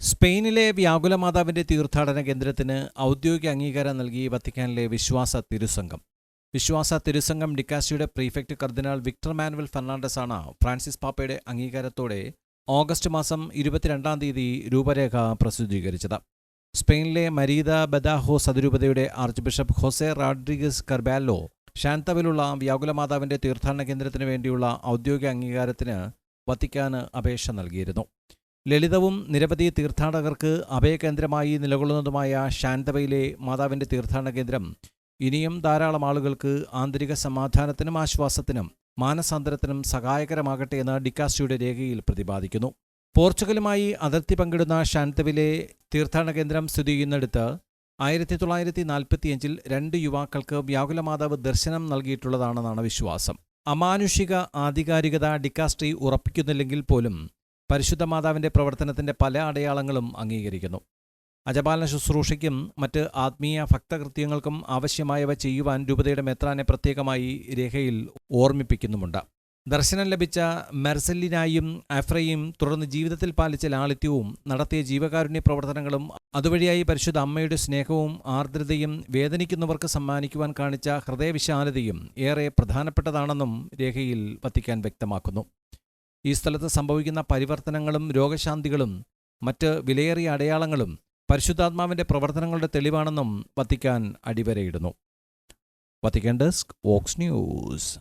സ്പെയിനിലെ വ്യാകുല മാതാവിന്റെ തീർത്ഥാടന കേന്ദ്രത്തിന് ഔദ്യോഗിക അംഗീകാരം നൽകി വത്തിക്കാനിലെ വിശ്വാസ തിരുസംഘം. വിശ്വാസ തിരുസംഘം ഡിക്കാസിയുടെ പ്രീഫെക്ട് കർദിനാൾ വിക്ടർ മാനുവൽ ഫെർണാണ്ടസ് ആണ് ഫ്രാൻസിസ് പാപ്പയുടെ അംഗീകാരത്തോടെ ഓഗസ്റ്റ് മാസം ഇരുപത്തിരണ്ടാം തീയതി രൂപരേഖ പ്രസിദ്ധീകരിച്ചത്. സ്പെയിനിലെ മരീദ ബദാഹോ സതിരൂപതയുടെ archbishop Jose Rodriguez Carballo ശാന്തവിലുള്ള വ്യാകുല മാതാവിന്റെ തീർത്ഥാടന കേന്ദ്രത്തിന് വേണ്ടിയുള്ള ഔദ്യോഗിക അംഗീകാരത്തിന് വത്തിക്കാന് അപേക്ഷ നൽകിയിരുന്നു. ലളിതവും നിരവധി തീർത്ഥാടകർക്ക് അഭയകേന്ദ്രമായി നിലകൊള്ളുന്നതുമായ ശാന്തവയിലെ മാതാവിന്റെ തീർത്ഥാടന കേന്ദ്രം ഇനിയും ധാരാളം ആളുകൾക്ക് ആന്തരിക സമാധാനത്തിനും ആശ്വാസത്തിനും മാനസാന്തരത്തിനും സഹായകരമാകട്ടെ എന്ന് ഡിക്കാസ്റ്റിയുടെ രേഖയിൽ പ്രതിപാദിക്കുന്നു. പോർച്ചുഗലുമായി അതിർത്തി പങ്കിടുന്ന ശാന്തവിലെ തീർത്ഥാടന കേന്ദ്രം സ്ഥിതി ചെയ്യുന്നിടത്ത് ആയിരത്തി തൊള്ളായിരത്തി നാൽപ്പത്തിയഞ്ചിൽ രണ്ട് യുവാക്കൾക്ക് വ്യാകുലമാതാവ് ദർശനം നൽകിയിട്ടുള്ളതാണെന്നാണ് വിശ്വാസം. അമാനുഷിക ആധികാരികത ഡിക്കാസ്ട്രി ഉറപ്പിക്കുന്നില്ലെങ്കിൽ പോലും പരിശുദ്ധ മാതാവിന്റെ പ്രവർത്തനത്തിന്റെ പല അടയാളങ്ങളും അംഗീകരിക്കുന്നു. അജപാലന ശുശ്രൂഷയ്ക്കും മറ്റ് ആത്മീയ ഭക്തകൃത്യങ്ങൾക്കും ആവശ്യമായവ ചെയ്യുവാൻ രൂപതയുടെ മെത്രാനെ പ്രത്യേകമായി രേഖയിൽ ഓർമ്മിപ്പിക്കുന്നുമുണ്ട്. ദർശനം ലഭിച്ച മെർസലിനായും അഫ്രയും തുടർന്ന് ജീവിതത്തിൽ പാലിച്ച ലാളിത്യവും നടത്തിയ ജീവകാരുണ്യ പ്രവർത്തനങ്ങളും അതുവഴിയായി പരിശുദ്ധ അമ്മയുടെ സ്നേഹവും ആർദ്രതയും വേദനിക്കുന്നവർക്ക് സമ്മാനിക്കുവാൻ കാണിച്ച ഹൃദയവിശാലതയും ഏറെ പ്രധാനപ്പെട്ടതാണെന്നും രേഖയിൽ വത്തിക്കാൻ വ്യക്തമാക്കുന്നു. ഈ സ്ഥലത്ത് സംഭവിക്കുന്ന പരിവർത്തനങ്ങളും രോഗശാന്തികളും മറ്റ് വിലയേറിയ അടയാളങ്ങളും പരിശുദ്ധാത്മാവിന്റെ പ്രവർത്തനങ്ങളുടെ തെളിവാണെന്നും വത്തിക്കാൻ അടിവരയിടുന്നു. Vatican desk Vox news.